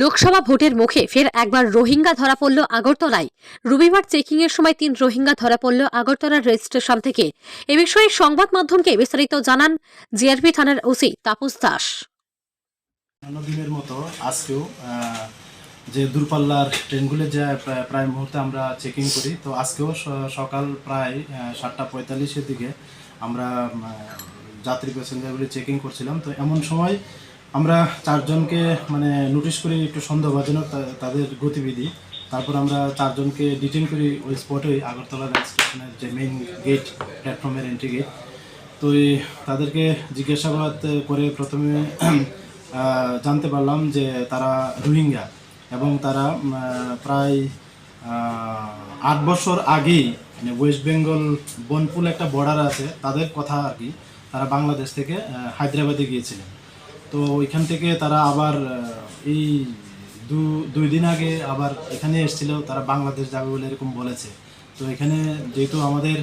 লোকসভা ভোটের মুখে ফের একবার রোহিঙ্গা ধরা পড়ল আগরতলায়। রবিবার চেকিং এর সময় তিন রোহিঙ্গা ধরা পড়ল আগরতলার রেজিস্ট্রেশন থেকে। এ বিষয়ে সংবাদ মাধ্যমকে বিস্তারিত জানান জিআরপি থানার ওসি তাপস দাস। দিনের মতো আজকেও যে দূরপাল্লার ট্রেনগুলো যে প্রায় মুহূর্তে আমরা চেকিং করি, তো আজকেও সকাল প্রায় সাতটা পঁয়তাল্লিশের দিকে আমরা যাত্রী প্যাসেঞ্জারগুলি চেকিং করছিলাম। তো এমন সময় আমরা চারজনকে মানে নোটিশ করি একটু সন্দেহভাজনক তাদের গতিবিধি। তারপর আমরা চারজনকে ডিটেন করি ওই স্পটেই আগরতলা রেল স্টেশনের যে মেইন গেট প্ল্যাটফর্মের এন্ট্রি গেট তো তাদেরকে জিজ্ঞাসাবাদ করে প্রথমে জানতে পারলাম যে তারা রোহিঙ্গা এবং তারা প্রায় আট বছর আগেই মানে ওয়েস্ট বেঙ্গল বনপুল একটা বর্ডার আছে, তাদের কথা আর কি, তারা বাংলাদেশ থেকে হায়দ্রাবাদে গিয়েছিলেন। তো ওইখান থেকে তারা আবার এই দু, দুই দিন আগে আবার এখানে এসেছিল, তারা বাংলাদেশ যাবে বলে এরকম বলেছে। তো এখানে যেহেতু আমাদের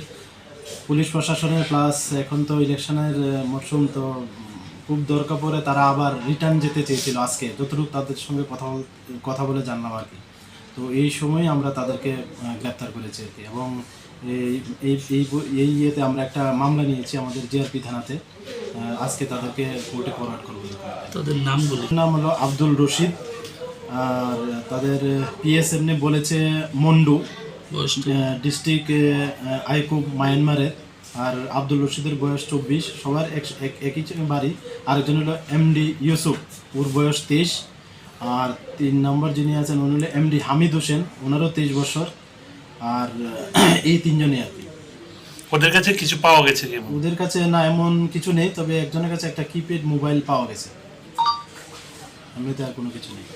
পুলিশ প্রশাসনের প্লাস এখন তো ইলেকশনের মরশুম তো খুব দরকার পড়ে তারা আবার রিটার্ন যেতে চেয়েছিল আজকে। যতটুকু তাদের সঙ্গে কথা কথা বলে জানলাম আর কি। তো এই সময় আমরা তাদেরকে গ্রেপ্তার করেছি আর কি। এবং এই এই ইয়েতে আমরা একটা মামলা নিয়েছি আমাদের জিআরপি থানাতে। আজকে তাদেরকে কোর্টে ফরওয়ার্ড করব তাদের নামগুলি? নাম হলো আব্দুল রশিদ আর তাদের পিএস এমনি বলেছে মন্ডু। ডিস্ট্রিক্ট আইকুব মায়ানমারের। আর আব্দুল রশিদের বয়স চব্বিশ সবার এক- এক- একই বাড়ি। আরেকজন হলো এমডি ইউসুফ ওর বয়স তেইশ। আর তিন নম্বর যিনি আছেন উনি হলো এমডি হামিদ হোসেন ওনারও তেইশ বছর। আর এই তিনজনই আর কি। ওদের কাছে কিছু পাওয়া গেছে কি? ওদের কাছে না, এমন কিছু নেই, তবে একজনের কাছে একটা কিপ্যাড মোবাইল পাওয়া গেছে। আমি তো আর কোনো কিছু নেই।